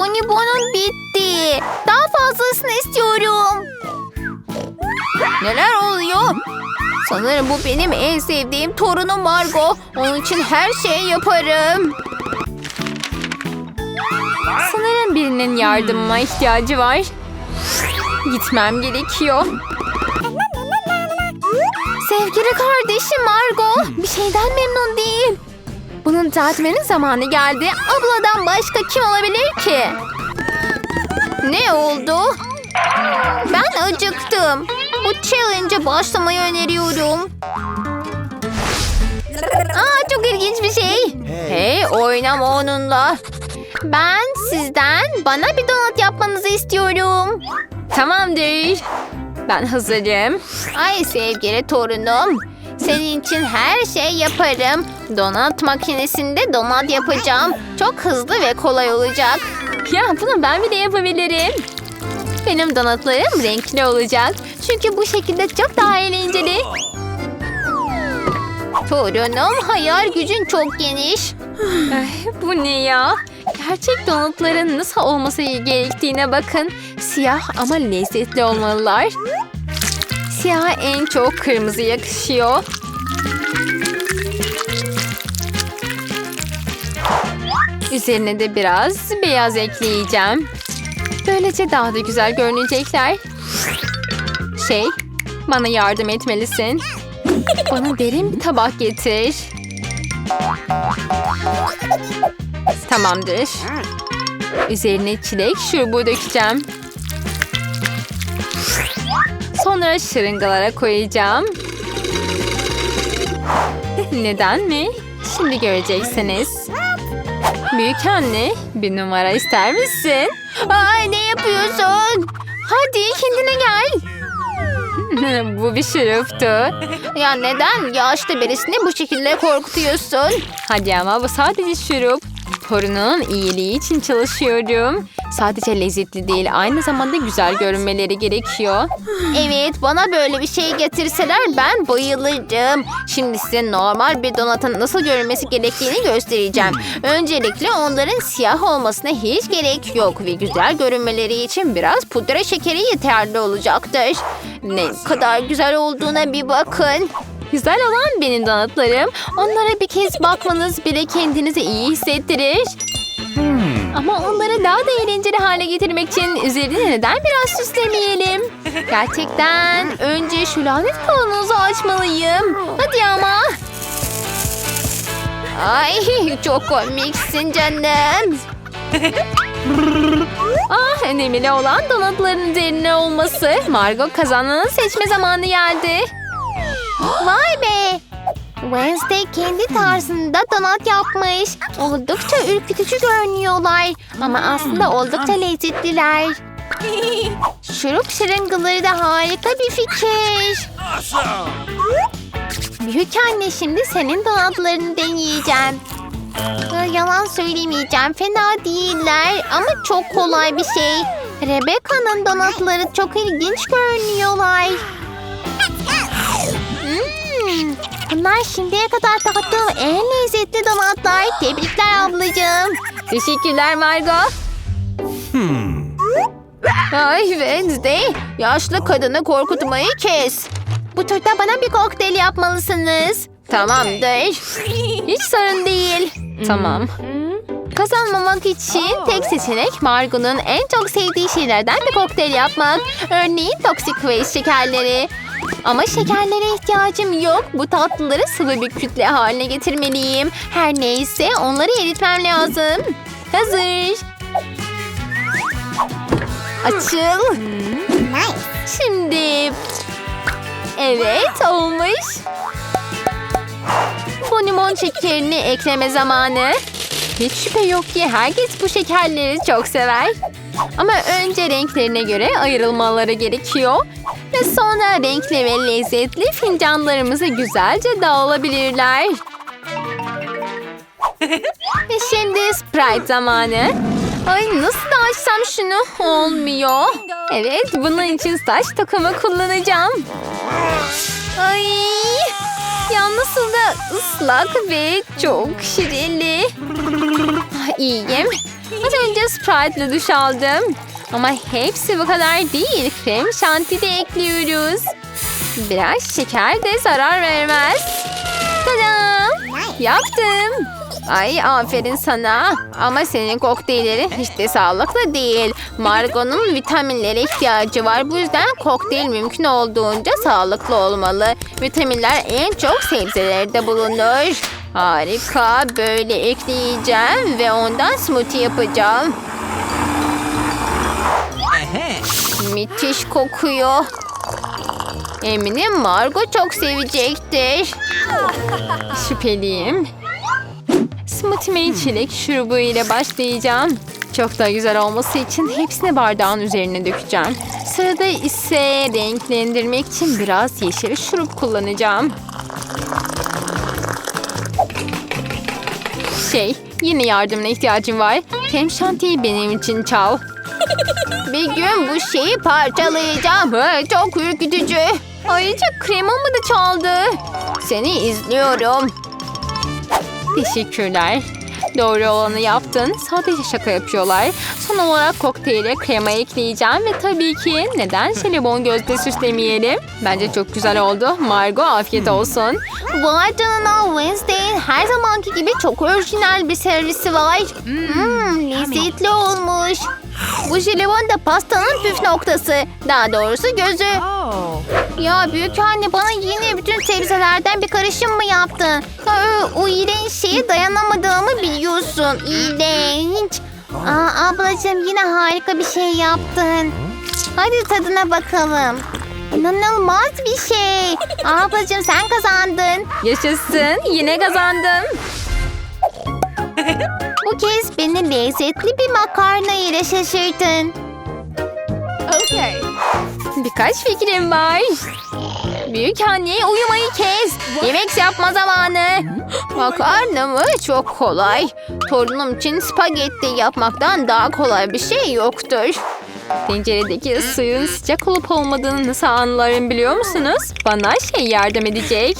bonibonum bitti. Daha fazlasını istiyorum. Neler oluyor? Sanırım bu benim en sevdiğim torunum Margot. Onun için her şeyi yaparım. Sanırım birinin yardımıma ihtiyacı var. Gitmem gerekiyor. Sevgili kardeşim Margot bir şeyden memnun değil. Bunun tatminin zamanı geldi. Abladan başka kim olabilir ki? Ne oldu? Ben acıktım. Bu challenge'a başlamayı öneriyorum. Aa, çok ilginç bir şey. Hey oynama onunla. Ben sizden bana bir donut yapmanızı istiyorum. Tamamdır. Ben hazırım. Ay sevgili torunum. Senin için her şey yaparım. Donat makinesinde donat yapacağım. Çok hızlı ve kolay olacak. Ya bunu ben bile yapabilirim. Benim donatlarım renkli olacak. Çünkü bu şekilde çok daha eğlenceli. Torunum hayal gücün çok geniş. Ay, bu ne ya? Gerçek donutların nasıl olması gerektiğine bakın. Siyah ama lezzetli olmalılar. Siyah en çok kırmızı yakışıyor. Üzerine de biraz beyaz ekleyeceğim. Böylece daha da güzel görünecekler. Şey, bana yardım etmelisin. Bana derin bir tabak getir. Tamamdır. Üzerine çilek şurubu dökeceğim. Sonra şırıngalara koyacağım. Neden mi? Şimdi göreceksiniz. Büyük anne, bir numara ister misin? Ay ne yapıyorsun? Hadi kendine gel. bu bir şuruptu. Ya neden yaşlı birisini bu şekilde korkutuyorsun? Hadi ama bu sadece şurup. Torunun iyiliği için çalışıyorum. Sadece lezzetli değil, aynı zamanda güzel görünmeleri gerekiyor. Evet, bana böyle bir şey getirseler ben bayılırım. Şimdi size normal bir donatın nasıl görünmesi gerektiğini göstereceğim. Öncelikle onların siyah olmasına hiç gerek yok ve güzel görünmeleri için biraz pudra şekeri yeterli olacaktır. Ne kadar güzel olduğuna bir bakın. Güzel olan benim donatlarım. Onlara bir kez bakmanız bile kendinizi iyi hissettirir. Ama onları daha da eğlenceli hale getirmek için üzerine neden biraz süslemeyelim? Gerçekten önce şu lanet kolunuzu açmalıyım. Hadi ama. Ay çok komiksin canım. ah önemli olan donatların üzerine olması. Margot kazananı seçme zamanı geldi. Vay be! Wednesday kendi tarzında donat yapmış. Oldukça ürkütücü görünüyorlar. Ama aslında oldukça lezzetliler. Şurup şırıngaları da harika bir fikir. Büyük anne şimdi senin donatlarını deneyeceğim. Yalan söylemeyeceğim. Fena değiller ama çok kolay bir şey. Rebecca'nın donatları çok ilginç görünüyorlar. Bunlar şimdiye kadar tattığım en lezzetli donatlar. Tebrikler ablacığım. Teşekkürler Margot. Ay Wednesday, yaşlı kadını korkutmayı kes. Bu turda bana bir kokteyl yapmalısınız. Tamamdır. Hiç sorun değil. Tamam. Kazanmamak için tek seçenek Margot'un en çok sevdiği şeylerden bir kokteyl yapmak. Örneğin Toxic Waste şekerleri. Ama şekerlere ihtiyacım yok. Bu tatlıları sıvı bir kütle haline getirmeliyim. Her neyse onları eritmem lazım. Hazır. Açıl. Şimdi. Evet olmuş. Bu şekerini ekleme zamanı. Hiç şüphe yok ki herkes bu şekerleri çok sever. Ama önce renklerine göre ayrılmaları gerekiyor. Ve sonra renkli ve lezzetli fincanlarımızı güzelce dağılabilirler. Ve şimdi Sprite zamanı. Ay nasıl açsam şunu? Olmuyor. Evet bunun için saç takımı kullanacağım. Ay ya nasıl da ıslak ve çok şirinli. Ah, İyiyim. Az önce Sprite ile duş aldım. Ama hepsi bu kadar değil. Krem şanti de ekliyoruz. Biraz şeker de zarar vermez. Tadam! Yaptım. Ay aferin sana. Ama senin kokteyllerin hiç de sağlıklı değil. Margot'un vitaminlere ihtiyacı var. Bu yüzden kokteyl mümkün olduğunca sağlıklı olmalı. Vitaminler en çok sebzelerde bulunur. Harika. Böyle ekleyeceğim ve ondan smoothie yapacağım. Müthiş kokuyor. Eminim Margot çok sevecektir. Şüpheliyim. Smoothie'me çilek şurubu ile başlayacağım. Çok da güzel olması için hepsini bardağın üzerine dökeceğim. Sırada ise renklendirmek için biraz yeşil şurup kullanacağım. Şey, yine yardımına ihtiyacım var. Krem şantiyi benim için çal. Bir gün bu şeyi parçalayacağım. Çok ürkütücü. Ayrıca kremamı da çaldı. Seni izliyorum. Teşekkürler. Doğru olanı yaptın. Sadece şaka yapıyorlar. Son olarak kokteyle krema ekleyeceğim ve tabii ki neden jelibon gözde süslemeyelim? Bence çok güzel oldu. Margot afiyet olsun. Vay canına Wednesday'in her zamanki gibi çok orijinal bir servisi var. Hmm, lezzetli olmuş. Bu jelibon da pastanın püf noktası. Daha doğrusu gözü. Ya büyük anne bana yine bütün sebzelerden bir karışım mı yaptın? Ya, o, o iğrenç şeye dayanamadığımı biliyorsun. İğrenç. Aa, ablacığım yine harika bir şey yaptın. Hadi tadına bakalım. İnanılmaz bir şey. Ablacığım sen kazandın. Yaşasın yine kazandım. Bu kez beni lezzetli bir makarna ile şaşırtın. Birkaç fikrim var. Büyük anne uyumayı kes. Yemek yapma zamanı. Makarna mı? Çok kolay. Torunum için spagetti yapmaktan daha kolay bir şey yoktur. Tenceredeki suyun sıcak olup olmadığını nasıl anlarım biliyor musunuz? Bana şey yardım edecek.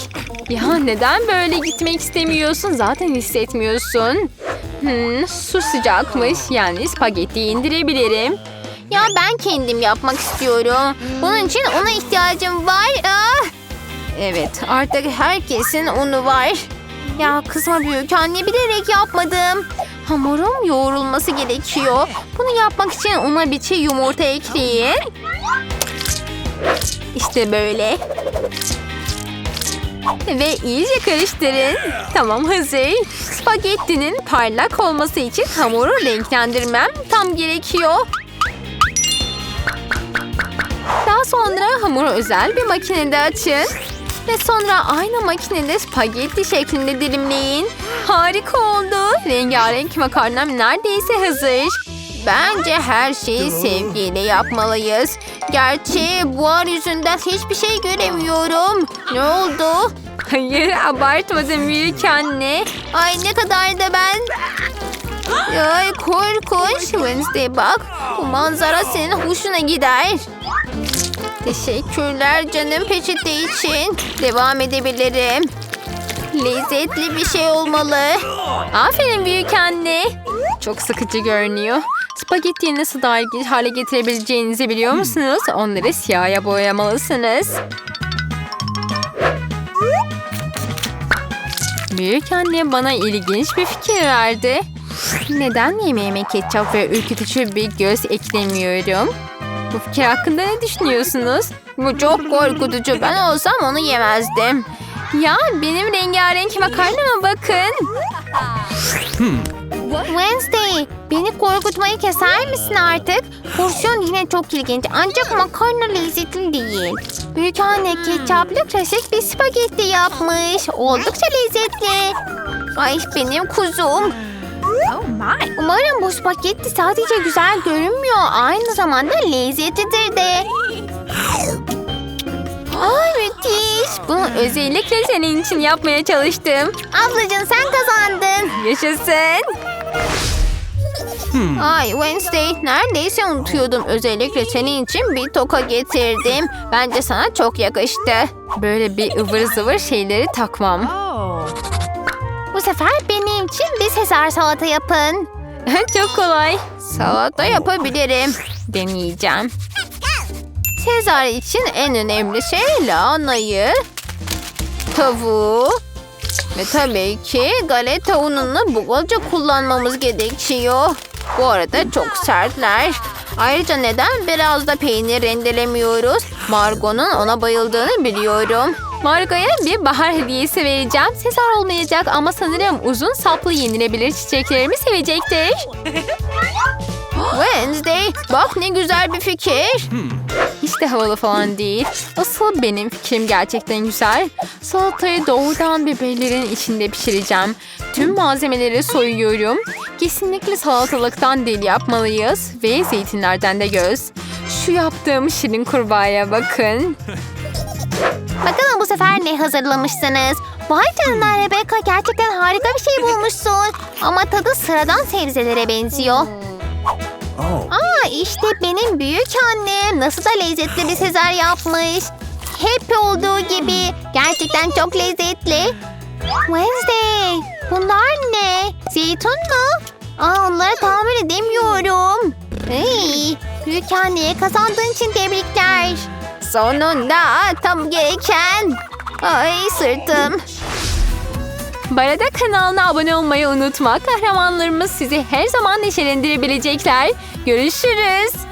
Ya neden böyle gitmek istemiyorsun? Zaten hissetmiyorsun. Hmm, su sıcakmış. Yani spagetti indirebilirim. Ya ben kendim yapmak istiyorum. Bunun için ona ihtiyacım var. Ah! Evet artık herkesin unu var. Ya kızma büyük anne bilerek yapmadım. Hamurum yoğrulması gerekiyor. Bunu yapmak için una bir çiğ yumurta ekleyin. İşte böyle. Ve iyice karıştırın. Tamam hazır. Spagettinin parlak olması için hamuru renklendirmem tam gerekiyor. Daha sonra hamuru özel bir makinede açın. Ve sonra aynı makinede spagetti şeklinde dilimleyin. Harika oldu. Rengarenk makarnam neredeyse hazır. Bence her şeyi sevgiyle yapmalıyız. Gerçi buhar yüzünden hiçbir şey göremiyorum. Ne oldu? Hayır abartmadım büyük anne. Ay ne kadar da ben. Ay korkunç. Wednesday bak. Bu manzara senin hoşuna gider. Teşekkürler canım peçete için. Devam edebilirim. Lezzetli bir şey olmalı. Aferin büyük anne. Çok sıkıcı görünüyor. Spagettiyi nasıl daha ilginç hale getirebileceğinizi biliyor musunuz? Onları siyaha boyamalısınız. Büyük anne bana ilginç bir fikir verdi. Neden yemeğime ketçap ve ürkütücü bir göz eklemiyorum? Bu fikir hakkında ne düşünüyorsunuz? Bu çok korkutucu. Ben olsam onu yemezdim. Ya benim rengarenk makarnama bakın. Wednesday, beni korkutmayı keser misin artık? Porsiyon yine çok ilginç ancak makarna lezzetli değil. Büyük anne ketçaplı klasik bir spagetti yapmış. Oldukça lezzetli. Ay benim kuzum. Umarım bu spagetti sadece güzel görünmüyor. Aynı zamanda lezzetlidir de. Ay müthiş. Bunu özellikle senin için yapmaya çalıştım. Ablacığım sen kazandın. Yaşasın. Ay Wednesday neredeyse unutuyordum. Özellikle senin için bir toka getirdim. Bence sana çok yakıştı. Böyle bir ıvır zıvır şeyleri takmam. Bu sefer benim için bir sezar salata yapın. Çok kolay. Salata yapabilirim. Deneyeceğim. Sezar için en önemli şey lahanayı, tavuğu ve tabii ki galeta ununu bolca kullanmamız gerekiyor. Bu arada çok sertler. Ayrıca neden biraz da peynir rendelemiyoruz? Margot'un ona bayıldığını biliyorum. Margot'a bir bahar hediyesi vereceğim. Sezar olmayacak ama sanırım uzun saplı yenilebilir çiçeklerimi sevecektir. Wednesday, bak ne güzel bir fikir. Hiç de havalı falan değil. Asıl benim fikrim gerçekten güzel. Salatayı doğrudan biberlerin içinde pişireceğim. Tüm malzemeleri soyuyorum. Kesinlikle salatalıktan dil yapmalıyız. Ve zeytinlerden de göz. Şu yaptığım şirin kurbağaya bakın. Bakalım bu sefer ne hazırlamışsınız? Vay canına Rebecca gerçekten harika bir şey bulmuşsun. Ama tadı sıradan sebzelere benziyor. Aa işte benim büyük annem nasıl da lezzetli bir sezar yapmış. Hep olduğu gibi gerçekten çok lezzetli. Wednesday bunlar ne? Zeytin mi? Aa onları tahmin edemiyorum. Hey, büyük anneye kazandığın için tebrikler. Sonunda tam gereken. Ay sırtım. Bu arada kanalına abone olmayı unutma. Kahramanlarımız sizi her zaman neşelendirebilecekler. Görüşürüz.